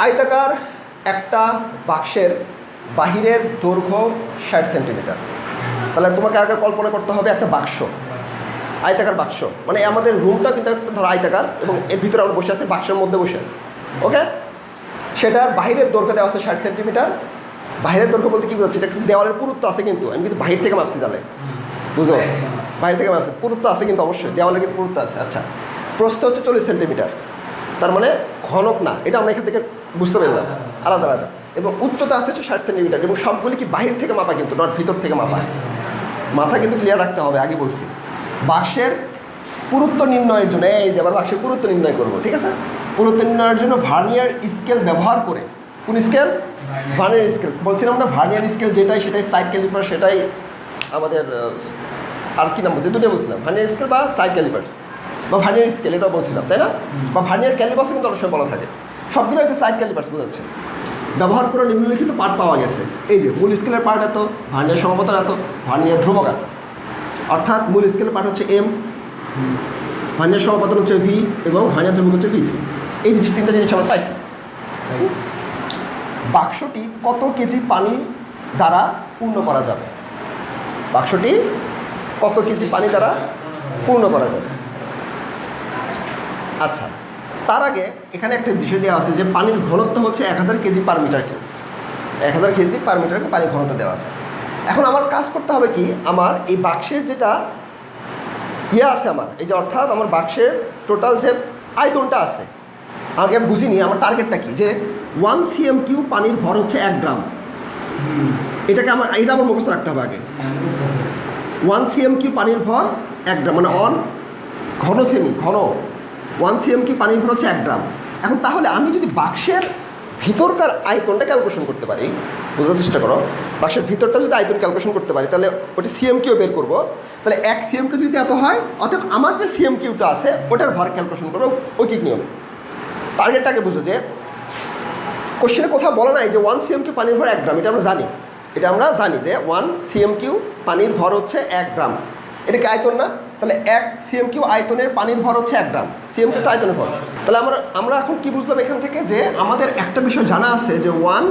আয়তাকার একটা বাক্সের বাহিরের দৈর্ঘ্য ষাট সেন্টিমিটার। তাহলে তোমাকে আগে কল্পনা করতে হবে একটা বাক্স। আয়তাকার বাক্স। মানে আমাদের রুমটা কিন্তু একটা ধরো আয়তাকার এবং এর ভিতরে আমরা বসে আছি বাক্সের মধ্যে বসে আছি। ওকে? সেটার বাহিরের দৈর্ঘ্য দেওয়া আছে ষাট সেন্টিমিটার। বাহিরের দৈর্ঘ্য বলতে কী বোঝাচ্ছে? এটা একটু দেওয়ালের পুরুত্ব আছে কিন্তু। আমি কিন্তু বাহির থেকে মাপছি তাহলে। বুঝো? বাইরে থেকে মাপছি। পুরুত্ব আছে কিন্তু অবশ্যই। দেওয়ালের কিন্তু পুরুত্ব আছে। আচ্ছা। প্রস্থ হচ্ছে চল্লিশ সেন্টিমিটার। তার মানে ঘনক না। এটা আমরা এখান থেকে বুঝতে পারলাম। আলাদা আলাদা। এবং উচ্চতা আছে ষাট সেন্টিমিটার এবং সবগুলি কি বাহির থেকে মাপা কিন্তু নট ভিতর থেকে মাপা। মাথা কিন্তু ক্লিয়ার রাখতে হবে, আগে বলছি। বাক্সের পুরুত্ব নির্ণয়ের জন্য, এই যে আবার বাক্সের পুরুত্ব নির্ণয় করব, ঠিক আছে? পুরুত্ব নির্ণয়ের জন্য ভার্নিয়ার স্কেল ব্যবহার করে, কোন স্কেল ভার্নিয়ার স্কেল বলছিলাম না ভার্নিয়ার স্কেল যেটাই, সেটাই স্লাইড ক্যালিপার সেটাই আমাদের আর কি নাম বলছি? দুটোই বলছিলাম। ভার্নিয়ার স্কেল বা স্লাইড ক্যালিপার্স বা ভার্নিয়ার স্কেল এটাও বলছিলাম, তাই না? বা ভার্নিয়ার ক্যালিপার্সও কিন্তু অনেক সময় বলা থাকে। সবগুলো হচ্ছে স্লাইড ক্যালিপার্স বোঝাচ্ছে ব্যবহার করে নিম্নলিখিত পার্ট পাওয়া গেছে। এই যে, মূল স্কেলের পার্ট এত, ভার্নিয়ার সমপতন এত, ভার্নিয়ার ধ্রুবক এত। অর্থাৎ মূল স্কেলের পার্ট হচ্ছে এম ভার্নিয়ার সমপতন হচ্ছে ভি এবং ভার্নিয়ার ধ্রুবক হচ্ছে ভিসি এই জিনিস তিনটা জিনিস আমরা পাইছি। বাক্সটি কত কেজি পানি দ্বারা পূর্ণ করা যাবে? বাক্সটি কত কেজি পানি দ্বারা পূর্ণ করা যাবে? আচ্ছা তার আগে এখানে একটা বিষয় দেওয়া আছে যে পানির ঘনত্ব হচ্ছে এক হাজার কেজি পার মিটার কিউব এক হাজার কেজি পার মিটার পানির ঘনত্ব দেওয়া আছে। এখন আমার কাজ করতে হবে কি? আমার এই বাক্সের যেটা ইয়ে আছে আমার, এই যে অর্থাৎ আমার বাক্সের টোটাল যে আয়তনটা আছে, আগে বুঝিনি, আমার টার্গেটটা কি? যে ওয়ান সিএম কিউ পানির ভর হচ্ছে এক গ্রাম। এটাকে আমার এটা আমার মুখস্থ রাখতে হবে আগে। ওয়ান সিএম কিউ পানির ভর এক গ্রাম মানে অন ঘন সেমি ঘন। ওয়ান সিএম কিউ পানির ভর হচ্ছে এক গ্রাম? এখন তাহলে আমি যদি বাক্সের ভিতরকার আয়তনটা ক্যালকুলেশন করতে পারি, বোঝার চেষ্টা করো, বাক্সের ভিতরটা যদি আয়তন ক্যালকুলেশন করতে পারি, তাহলে ওটা সিএম কিউ বের করব, তাহলে এক সিএম কিউ যদি এত হয় অতএব আমার যে সিএম কিউটা আছে, ওটার ভর ক্যালকুলেশন করব ঐকিক নিয়মে। টার্গেটটাকে বুঝো যে কোশ্চেনে কোথাও বলা নাই যে ওয়ান সিএম কিউ পানির ভর এক গ্রাম, এটা আমরা জানি। এটা আমরা জানি যে ওয়ান সিএম কিউ পানির ভর হচ্ছে এক গ্রাম। এটা কি আয়তন না? তাহলে এক সিএম কিউ আয়তনের পানির ভর হচ্ছে এক গ্রাম। সিএম কিউ তো আয়তনের ভর। তাহলে আমরা আমরা এখন কি বুঝলাম এখান থেকে যে আমাদের একটা বিষয় জানা আছে যে ওয়ান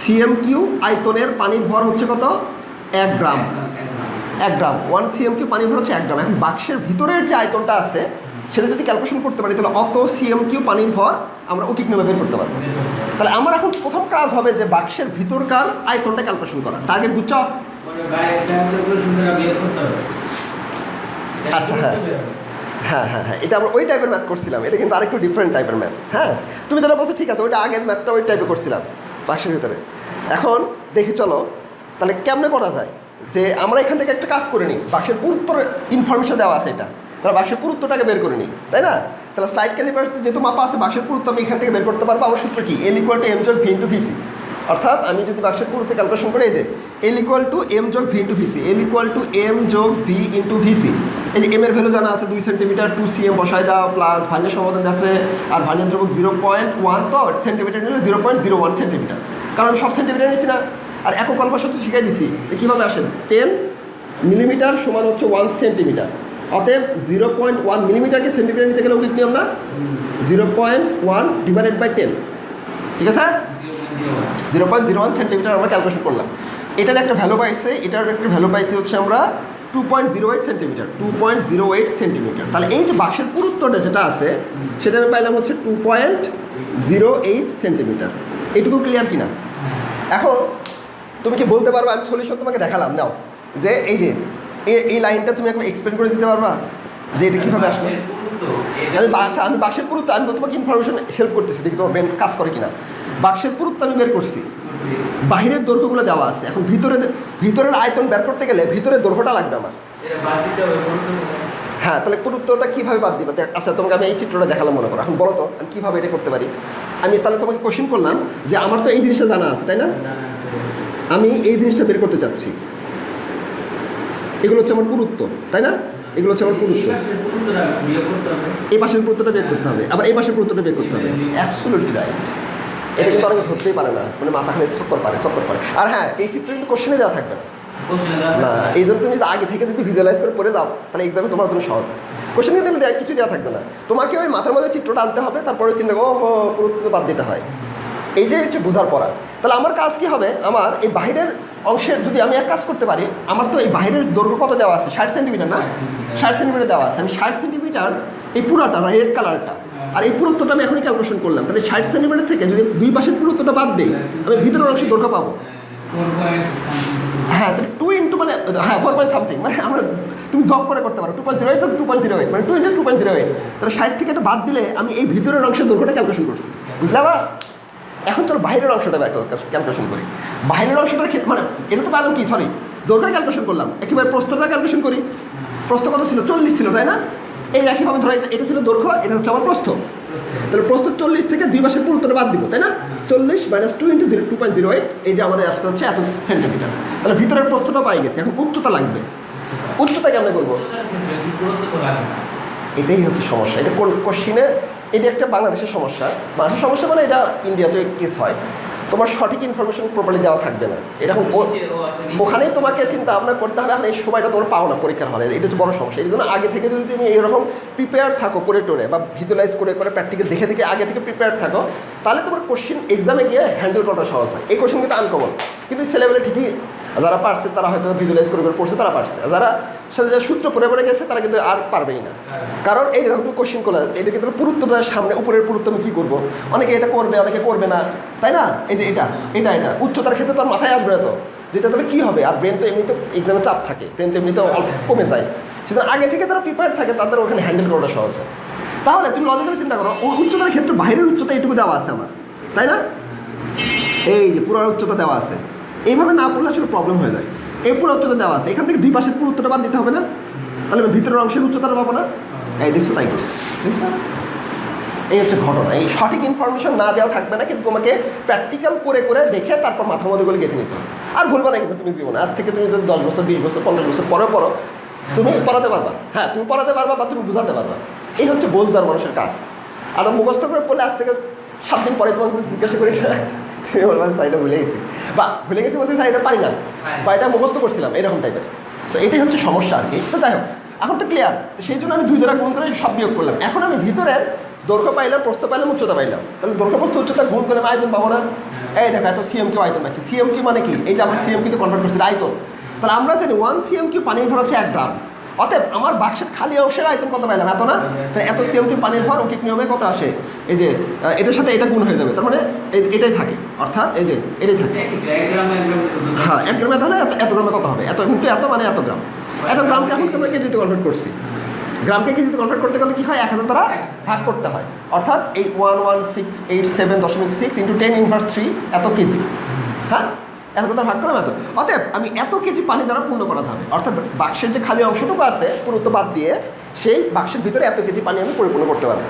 সিএম কিউ আয়তনের পানির ভর হচ্ছে কত? এক গ্রাম। এক গ্রাম। ওয়ান সিএম কিউ পানির ভর হচ্ছে এক গ্রাম। এখন বাক্সের ভিতরের যে আয়তনটা আছে, সেটা যদি ক্যালকুলেশন করতে পারি, তাহলে অত সিএম কিউ পানির ভর আমরা অকিক নেমে বের করতে পারব। তাহলে আমার এখন প্রথম কাজ হবে যে বাক্সের ভিতরকার আয়তনটা ক্যালকুলেশন করা টার্গেট বুঝছ আচ্ছা, হ্যাঁ। হ্যাঁ হ্যাঁ হ্যাঁ এটা আমরা ওই টাইপের ম্যাথ করছিলাম। এটা কিন্তু আরেকটু ডিফারেন্ট টাইপের ম্যাথ হ্যাঁ? তুমি তাহলে বলছো ঠিক আছে ওইটা আগের ম্যাথটা ওই টাইপে করছিলাম। বাক্সের ভিতরে। এখন দেখি চলো তাহলে কেমনে করা যায় যে আমরা এখান থেকে একটা কাজ করে নিই বাক্সের পুরুত্তর ইনফরমেশন দেওয়া আছে এটা। তাহলে বাক্সের পুরুত্বটাকে বের করে নিই তাই না? তাহলে স্লাইড ক্যালিপার্স যেহেতু মাপা আছে বাক্সের পুরুত্ব আমি এখান থেকে বের করতে পারব। আমার সূত্র কি? এল ইকুয়াল টু এম যোগ ভি ইন্টু ভিসি অর্থাৎ আমি যদি বাক্সের পুরুত্ব ক্যালকুলেশন করে এই যে এল ইকুয়াল টু এম যোগ V into VC L equal to M যোগ ভি ইন্টু ভিসি এই যে এম এর ভ্যালু জানা আছে দুই সেন্টিমিটার টু সি এম বসায় দাও প্লাস ভান্যের সমাধান আছে আর ভান্যের দ্রবক জিরো পয়েন্ট ওয়ান তো সেন্টিমিটার নিলে zero point zero one centimetre কারণ সব সেন্টিমিটার নিচ্ছি না। আর একক অল্প সত্য শিখাই দিছি কীভাবে আসেন? টেন মিলিমিটার সমান হচ্ছে ওয়ান সেন্টিমিটার অতএব জিরো পয়েন্ট ওয়ান মিলিমিটারকে সেন্টিমিটার নিতে গেলে উইক নিয়ম না? Zero point one divided by ten ঠিক আছে? Zero point zero one centimetre আমরা ক্যালকুলেশন করলাম। এটার একটা ভ্যালু পাইছে এটার একটা ভ্যালু পাইছে হচ্ছে আমরা two point zero eight centimetre two point zero eight centimetre. তাহলে এই যে বাক্সের পুরুত্বটা যেটা আছে সেটা আমি পাইলাম হচ্ছে two point zero eight centimetre. এইটুকু ক্লিয়ার কিনা? এখন তুমি কি বলতে পারবে? আমি সলিউশন তোমাকে দেখালাম নাও। যে এই যে এই লাইনটা তুমি একবার এক্সপ্লেন করে দিতে পারবা যে এটা কীভাবে আসলো। আমি আচ্ছা আমি বাক্সের পুরুত্ব আমি তোমাকে ইনফরমেশন হেল্প করতেছি দেখি তোমার ব্রেন কাজ করে কিনা। বাক্সের পুরুত্ব আমি বের করছি। বাহিরের দৈর্ঘ্যগুলো দেওয়া আছে। এখন ভিতরে ভিতরের আয়তন বের করতে গেলে ভিতরের দৈর্ঘ্যটা লাগবে আমার। হ্যাঁ তাহলে পুরুত্বটা কীভাবে বাদ দিবা? আচ্ছা তোমাকে আমি এই চিত্রটা দেখালাম মনে করো। এখন বলো তো আমি কীভাবে এটা করতে পারি? আমি তাহলে তোমাকে কোশ্চেন করলাম যে আমার তো এই জিনিসটা জানা আছে তাই না? আমি এই জিনিসটা বের করতে চাচ্ছি। এগুলো হচ্ছে আমার পুরুত্ব তাই না? এগুলো হচ্ছে আমার পুরুত্ব। এই পাশের পুরুত্বটা বের করতে হবে। আবার এই পাশের পুরুত্বটা বের করতে হবে। অ্যাবসোলুটলি রাইট এটা কিন্তু অনেকে ধরতেই পারে না। মানে মাথা খালি চক্কর পারে চক্কর পারে। আর হ্যাঁ এই চিত্র কিন্তু কোশ্চেনে দেওয়া থাকবে না। না এই জন্য তুমি যদি আগে থেকে যদি ভিজুয়ালাইজ করে পড়ে দাও তাহলে এক্সামে তোমার জন্য সহজ কোশ্চেন দিলে দেওয়া কিছু দেওয়া থাকবে না। তোমাকে ওই মাথার মধ্যে চিত্রটা আনতে হবে তারপরে চিন্তা করো ও পুরো বাদ দিতে হয়। এই যে হচ্ছে বোঝার পড়া। তাহলে আমার কাজ কি হবে? আমার এই বাইরের অংশের যদি আমি এক কাজ করতে পারি আমার তো এই বাইরের দৈর্ঘ্য কত দেওয়া আছে? ষাট সেন্টিমিটার না? ষাট সেন্টিমিটার দেওয়া আছে। আমি ষাট সেন্টিমিটার এই পুরাটা রেড কালারটা আর এই পুরুত্বটা আমি এখনই ক্যালকুলেশন করলাম। তাহলে ষাট সেন্টিমিটার থেকে যদি দুই পাশের পুরুত্বটা বাদ দিই, আমি ভিতরের অংশে দৈর্ঘ্য পাবো। হ্যাঁ তাহলে টু ইন্টু মানে হ্যাঁ ফোর পয়েন্ট সামথিং মানে আমরা তুমি জব করে করতে পারো। Two point zero eight two point zero eight মানে two into two point zero eight তাহলে ষাট থেকে এটা বাদ দিলে আমি এই ভিতরের অংশের দৈর্ঘ্যটা ক্যালকুলেশন করছি। বুঝলে আবার? এখন চলো বাইরের অংশটা ক্যালকুলেশন করি। বাইরের অংশটার ক্ষেত্রে মানে এটা তো পারলাম কি? সরি দৈর্ঘ্য ক্যালকুলেশন করলাম। একেবারে প্রস্তটা ক্যালকুলেশন করি। প্রস্থ কত ছিল? চল্লিশ ছিল, তাই না? এই একইভাবে ধরো এটা- ছিল দৈর্ঘ্য, এটা হচ্ছে আমার প্রস্থ। তাহলে প্রস্থ চল্লিশ থেকে দুই মাসের পুরুত্বটা বাদ দিব, তাই না? চল্লিশ minus two into zero two point zero eight এই যে আমাদের আসতে হচ্ছে এত সেন্টিমিটার তাহলে ভিতরের প্রস্থটা পাই গেছে, এখন উচ্চতা লাগবে। উচ্চতা কেমন করব? এটাই হচ্ছে সমস্যা। এটা কোশ্চিনে এটা একটা বাংলাদেশের সমস্যা। বাংলাদেশের সমস্যা মানে এটা ইন্ডিয়াতে কেস হয়। তোমার সঠিক ইনফরমেশন প্রপারলি দেওয়া থাকবে না। এরকম আচ্ছা, ওখানেই তোমাকে চিন্তা ভাবনা করতে হবে এখন এই সময়টা তোমার পাও না পরীক্ষার হলে। এটা হচ্ছে বড় সমস্যা। এই জন্য আগে থেকে যদি তুমি এরকম প্রিপেয়ার থাকো করে টোরে বা ভিজুয়ালাইজ করে করে প্র্যাকটিক্যাল দেখে দেখে আগে থেকে প্রিপেয়ার থাকো তাহলে তোমার কোশ্চিন এক্সামে গিয়ে হ্যান্ডেল করাটা সহজ হয়। এই কোশ্চিন কিন্তু আনকমন কিন্তু ছেলেবেলে ঠিকই, যারা পারছে, তারা হয়তো ভিজুয়ালাইজ করে করে পড়ছে, তারা পারছে। যারা সাথে যারা সূত্র পড়ে পড়ে গেছে, তারা কিন্তু আর পারবেই না। কারণ এই তুমি কোশ্চিন করলে, এটা কিন্তু পুরুত্বটা সামনে, উপরের পুরুত্ব আমি কী করব? অনেকে এটা করবে, অনেকে করবে না। তাই না? এই যে এটা এটা এটা। উচ্চতার ক্ষেত্রে তো আর মাথায় আসবে তো। যেটা তাহলে কী হবে? আর ব্রেন তো এমনি তো এক্সামে চাপ থাকে। ব্রেন তো এমনিতে অল্প কমে যায়। সুতরাং আগে থেকে তারা প্রিপেয়ার থাকে, তাদের ওখানে হ্যান্ডেল করাটা সহজ হয়। তাহলে তুমি লজিক্যালি চিন্তা করো উচ্চতার ক্ষেত্রে বাইরের উচ্চতা এটুকু দেওয়া আছে আমার, তাই না? এই যে পুরো উচ্চতা দেওয়া আছে। এইভাবে না পড়লে আসলে প্রবলেম হয়ে যায়। এই পুরো উচ্চতা দেওয়া আছে, এখান থেকে দুই পাশের পুরো উত্তরটা বাদ দিতে হবে না? তাহলে আমি ভিতরের অংশের উচ্চতাটা পাবো না? এই দেখছ, তাই করছি। এই হচ্ছে ঘটনা। এই সঠিক ইনফরমেশন না দেওয়া থাকবে না, কিন্তু তোমাকে প্র্যাকটিক্যাল করে করে দেখে তারপর মাথা মধ্যে করে গেঁথে নিতে হবে। আর ভুলবে না কিন্তু তুমি জীবনে। আজ থেকে তুমি যদি দশ বছর, বিশ বছর, পঞ্চাশ বছর পরে পড়ো, তুমি পড়াতে পারবা। হ্যাঁ তুমি পড়াতে পারবা বা তুমি বুঝাতে পারবা। এই হচ্ছে বোঝদার মানুষের কাজ। আর মুখস্থ করে পড়লে আজ থেকে সাত দিন পরে তোমাকে জিজ্ঞাসা করি তুমি বলবা সাইডটা ভুলে গেছি। বা ভুলে গেছি বলতে সাইডটা পারি না বা এটা মুখস্থ করছিলাম এরকম টাইপের সো এটাই হচ্ছে সমস্যা আর কি। তো যাই হোক এখন তো ক্লিয়ার তো সেই জন্য আমি দুই দ্বারা গুণ করে সব বিয়োগ করলাম। এখন আমি ভিতরের দৈর্ঘ্য পাইলাম প্রস্থ পাইলাম উচ্চতা পাইলাম। তাহলে দৈর্ঘ্য প্রস্থ উচ্চতা গুণ করে আমি আয়তন পাবো না। এই দেখো এত সিএম কিউ আয়তন পাইছি। সিএম কিউ মানে কি? এই যে আমরা সিএম কিউতে কনভার্ট করছি আয়তন তাহলে আমরা জানি ওয়ান সিএম কিউ পানির ভর হচ্ছে এক গ্রাম। অতএব আমার বাক্সের খালি অংশের আয়তন কত পাইলাম? এত না? তাহলে এত সিএম কিউ পানির ভর ওকিক নিয়মে কত আসে? এই যে এটার সাথে এটা গুণ হয়ে যাবে। তার মানে এই- এটাই থাকে। অর্থাৎ এই যে এটাই থাকে। তো, তো। হ্যাঁ এক গ্রামে তাহলে এত এত গ্রামে কত হবে? এত কিন্তু এত মানে এত গ্রাম। এত গ্রামকে এখন আমরা কেজিতে কনভার্ট করছি। গ্রামকে কেজিতে কনভার্ট করতে গেলে কী হয়? এক হাজার দ্বারা ভাগ করতে হয়। অর্থাৎ এই one one six eight seven দশমিক six into ten inverse three এত কেজি। হ্যাঁ? এত কথা ভাগ করলাম এত। অতএব আমি এত কেজি পানি দ্বারা পূর্ণ করা যাবে। অর্থাৎ বাক্সের যে খালি অংশটুকু আছে পুরুত্ব বাদ দিয়ে সেই বাক্সের ভিতরে এত কেজি পানি আমি পরিপূর্ণ করতে পারব।